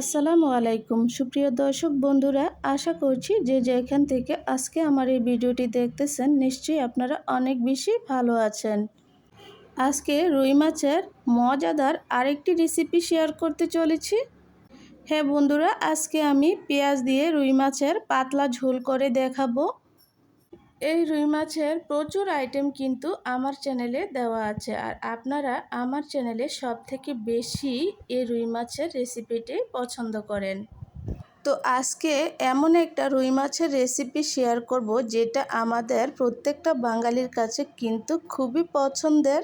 আসসালামু আলাইকুম। সুপ্রিয় দর্শক বন্ধুরা, আশা করছি যে যেখান থেকে আজকে আমার এই ভিডিওটি দেখতেছেন, নিশ্চয়ই আপনারা অনেক বেশি ভালো আছেন। আজকে রুই মাছের মজাদার আরেকটি রেসিপি শেয়ার করতে চলেছি। হ্যাঁ বন্ধুরা, আজকে আমি পেঁয়াজ দিয়ে রুই মাছের পাতলা ঝোল করে দেখাবো। এই রুই মাছের প্রচুর আইটেম কিন্তু আমার চ্যানেলে দেওয়া আছে। আর আপনারা আমার চ্যানেলে সব থেকে বেশি এই রুই মাছের রেসিপিটি পছন্দ করেন। তো আজকে এমন একটা রুই মাছের রেসিপি শেয়ার করব যেটা আমাদের প্রত্যেকটা বাঙালির কাছে কিন্তু খুবই পছন্দের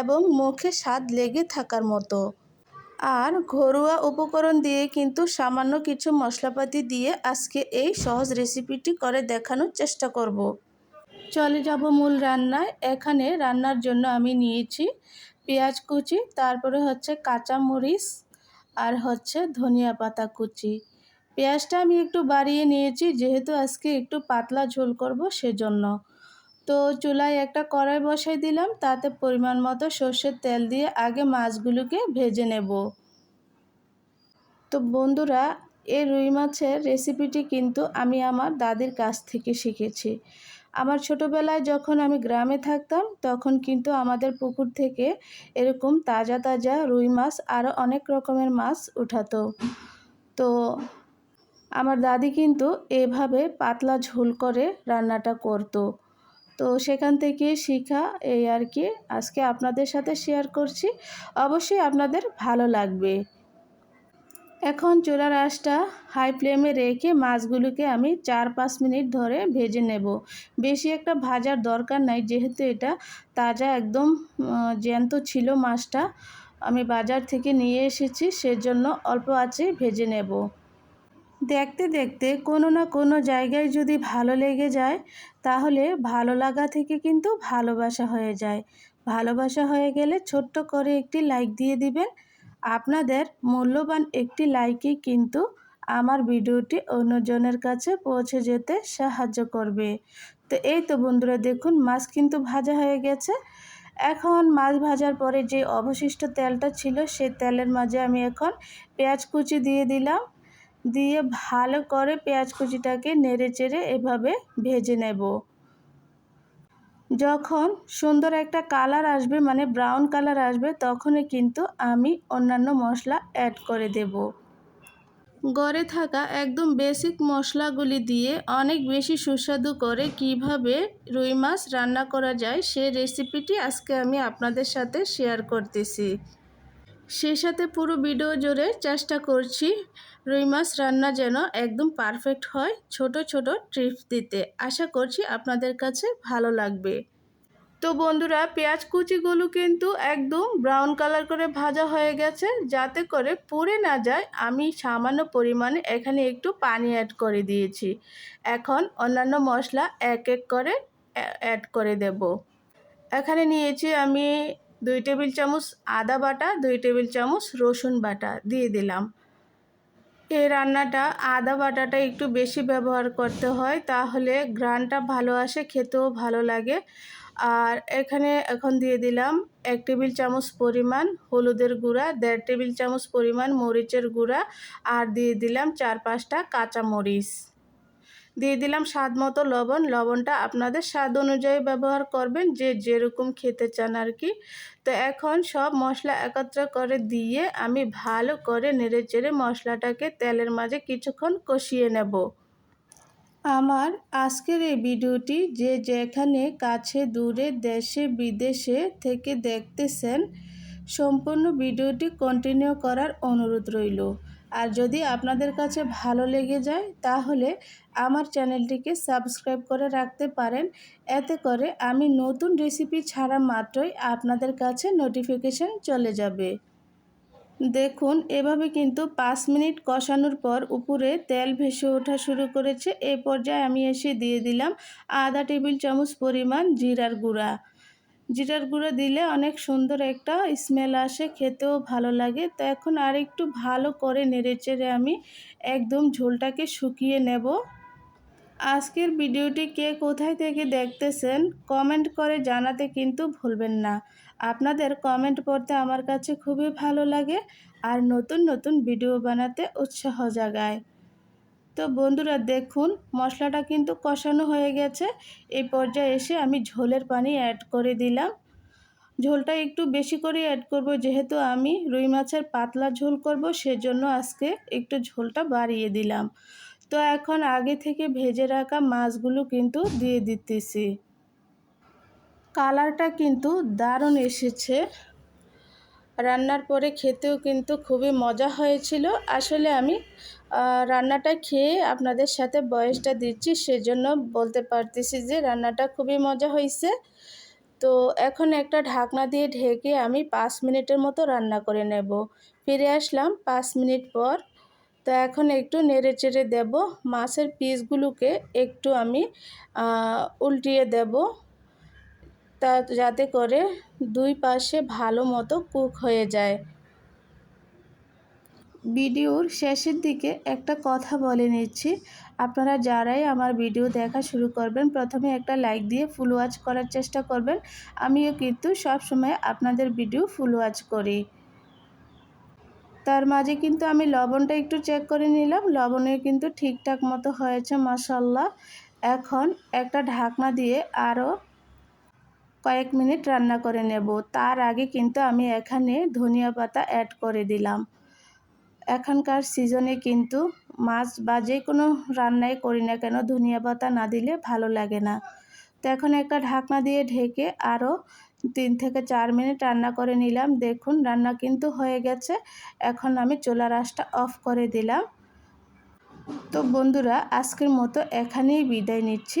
এবং মুখে স্বাদ লেগে থাকার মতো। আর ঘরোয়া উপকরণ দিয়ে কিন্তু সামান্য কিছু মশলাপাতি দিয়ে আজকে এই সহজ রেসিপিটি করে দেখানোর চেষ্টা করব। চলে যাব মূল রান্নায়। এখানে রান্নার জন্য আমি নিয়েছি পেঁয়াজ কুচি, তারপরে হচ্ছে কাঁচা মরিচ আর হচ্ছে ধনিয়া পাতা কুচি। পেঁয়াজটা আমি একটু বাড়িয়ে নিয়েছি, যেহেতু আজকে একটু পাতলা ঝোল করব সেজন্য। তো চুলায় একটা কড়াই বসাই দিলাম, তাতে পরিমাণ মতো সর্ষের তেল দিয়ে আগে মাছগুলোকে ভেজে নেব। তো বন্ধুরা, এই রুই মাছের রেসিপিটি কিন্তু আমি আমার দাদির কাছ থেকে শিখেছি। আমার ছোটোবেলায় যখন আমি গ্রামে থাকতাম, তখন কিন্তু আমাদের পুকুর থেকে এরকম তাজা তাজা রুই মাছ আরও অনেক রকমের মাছ উঠাতো। তো আমার দাদি কিন্তু এভাবে পাতলা ঝোল করে রান্নাটা করতো। তো সেখান থেকে শিখা এই আর কি। আজকে আপনাদের সাথে শেয়ার করছি। অবশ্যই আপনাদের ভালো লাগবে। এখন চুলার আঁচটা হাই ফ্লেমে রেখে মাছগুলোকে আমি চার পাঁচ মিনিট ধরে ভেজে নেব। বেশি একটা ভাজার দরকার নাই, যেহেতু এটা তাজা একদম জ্যান্ত ছিল মাছটা। আমি বাজার থেকে নিয়ে এসেছি, সেজন্য অল্প আছে ভেজে নেব। দেখতে দেখতে কোনো না কোনো জায়গায় যদি ভালো লেগে যায়, তাহলে ভালো লাগা থেকে কিন্তু ভালোবাসা হয়ে যায়। ভালোবাসা হয়ে গেলে ছোট্ট করে একটি লাইক দিয়ে দিবেন। আপনাদের মূল্যবান একটি লাইকই কিন্তু আমার ভিডিওটি অন্যজনের কাছে পৌঁছে যেতে সাহায্য করবে। তো এই তো বন্ধুরা, দেখুন, মাছ কিন্তু ভাজা হয়ে গেছে। এখন মাছ ভাজার পরে যে অবশিষ্ট তেলটা ছিল, সেই তেলের মাঝে আমি এখন পেঁয়াজ কুচি দিয়ে দিলাম। দিয়ে ভালো করে পেঁয়াজ কুচিটাকে নেড়ে চেড়ে এভাবে ভেজে নেব। যখন সুন্দর একটা কালার আসবে মানে ব্রাউন কালার আসবে, তখনই কিন্তু আমি অন্যান্য মশলা অ্যাড করে দেব। গড়ে থাকা একদম বেসিক মশলাগুলি দিয়ে অনেক বেশি সুস্বাদু করে কীভাবে রুই মাছ রান্না করা যায় সে রেসিপিটি আজকে আমি আপনাদের সাথে শেয়ার করতেছি। সেই সাথে পুরো ভিডিও জুড়ে চেষ্টা করছি রুই মাছ রান্না যেন একদম পারফেক্ট হয় ছোট ছোট ট্রিপস দিতে। আশা করছি আপনাদের কাছে ভালো লাগবে। তো বন্ধুরা, পেঁয়াজ কুচিগুলো কিন্তু একদম ব্রাউন কালার করে ভাজা হয়ে গেছে। যাতে করে পুড়ে না যায়, আমি সামান্য পরিমাণে এখানে একটু পানি অ্যাড করে দিয়েছি। এখন অন্যান্য মশলা এক এক করে অ্যাড করে দেব। এখানে নিয়েছি আমি দুই টেবিল চামচ আদা বাটা, দুই টেবিল চামচ রসুন বাটা দিয়ে দিলাম। এই রান্নাটা আদা বাটাটা একটু বেশি ব্যবহার করতে হয়, তাহলে ঘ্রানটা ভালো আসে, খেতেও ভালো লাগে। আর এখানে এখন দিয়ে দিলাম এক টেবিল চামচ পরিমাণ হলুদের গুঁড়া, দেড় টেবিল চামচ পরিমাণ মরিচের গুঁড়া, আর দিয়ে দিলাম চার পাঁচটা কাঁচা মরিচ দিয়ে দিলাম স্বাদ মতো লবণ। লবণটা আপনাদের স্বাদ অনুযায়ী ব্যবহার করবেন, যে যেরকম খেতে চান আর কি। তো এখন সব মশলা একত্র করে দিয়ে আমি ভালো করে নেড়ে চেড়ে মশলাটাকে তেলের মাঝে কিছুক্ষণ কষিয়ে নেব। আমার আজকের এই ভিডিওটি যে যেখানে কাছে, দূরে, দেশে, বিদেশে থেকে দেখতেছেন, সম্পূর্ণ ভিডিওটি কন্টিনিউ করার অনুরোধ রইল। আর যদি আপনাদের কাছে ভালো লেগে যায়, তাহলে আমার চ্যানেলটিকে সাবস্ক্রাইব করে রাখতে পারেন। এতে করে আমি নতুন রেসিপি ছাড়া মাত্রই আপনাদের কাছে নোটিফিকেশান চলে যাবে। দেখুন, এভাবে কিন্তু পাঁচ মিনিট কষানোর পর উপরে তেল ভেসে ওঠা শুরু করেছে। এ পর্যায়ে আমি এসে দিয়ে দিলাম আধা টেবিল চামচ পরিমাণ জিরার গুঁড়া। জিরার গুঁড়ো দিলে অনেক সুন্দর একটা স্মেল আসে, খেতেও ভালো লাগে। তো এখন আর একটু ভালো করে নেড়ে চেড়ে আমি একদম ঝোলটাকে শুকিয়ে নেব। আজকের ভিডিওটি কে কোথায় থেকে দেখতেছেন কমেন্ট করে জানাতে কিন্তু ভুলবেন না। আপনাদের কমেন্ট পড়তে আমার কাছে খুবই ভালো লাগে আর নতুন নতুন ভিডিও বানাতে উৎসাহ জাগায়। তো বন্ধুরা দেখুন, মশলাটা কিন্তু কষানো হয়ে গেছে। এই পর্যায়ে এসে আমি ঝোলের পানি অ্যাড করে দিলাম। ঝোলটা একটু বেশি করে অ্যাড করব, যেহেতু আমি রুই মাছের পাতলা ঝোল করব, সেজন্য আজকে একটু ঝোলটা বাড়িয়ে দিলাম। তো এখন আগে থেকে ভেজে রাখা মাছগুলো কিন্তু দিয়ে দিতেছি। কালারটা কিন্তু দারুণ এসেছে। রান্নার পরে খেতেও কিন্তু খুবই মজা হয়েছিল। আসলে আমি রান্নাটা খেয়ে আপনাদের সাথে বয়সটা দিচ্ছি, সেজন্য বলতে পারতেছি যে রান্নাটা খুবই মজা হয়েছে। তো এখন একটা ঢাকনা দিয়ে ঢেকে আমি পাঁচ মিনিটের মতো রান্না করে নেব। ফিরে আসলাম পাঁচ মিনিট পর। তো এখন একটু নেড়ে চেড়ে দেব। মাছের পিসগুলোকে একটু আমি উল্টিয়ে দেব। তা যাতে করে দুই পাশে ভালো মতো কুক হয়ে যায়। ভিডিওর শেষের দিকে একটা কথা বলে নিচ্ছি। আপনারা যারাই আমার ভিডিও দেখা শুরু করবেন, প্রথমে একটা লাইক দিয়ে ফুল ওয়াচ করার চেষ্টা করবেন। আমিও কিন্তু সব সময় আপনাদের ভিডিও ফুল ওয়াচ করি। তার মাঝে কিন্তু আমি লবণটা একটু চেক করে নিলাম। লবণে কিন্তু ঠিকঠাক মতো হয়েছে মাসাল্লাহ এখন একটা ঢাকনা দিয়ে আরও কয়েক মিনিট রান্না করে নেব। তার আগে কিন্তু আমি এখানে ধনিয়া পাতা অ্যাড করে দিলাম। এখনকার সিজনে কিন্তু মাছ বা যে কোনো রান্নাই করি না কেন, ধনিয়া পাতা না দিলে ভালো লাগে না। তো এখন একটা ঢাকনা দিয়ে ঢেকে আরও তিন থেকে চার মিনিট রান্না করে নিলাম। দেখুন, রান্না কিন্তু হয়ে গেছে। এখন আমি চোলা আঁচটা অফ করে দিলাম। তো বন্ধুরা, আজকের মতো এখানেই বিদায় নিচ্ছি।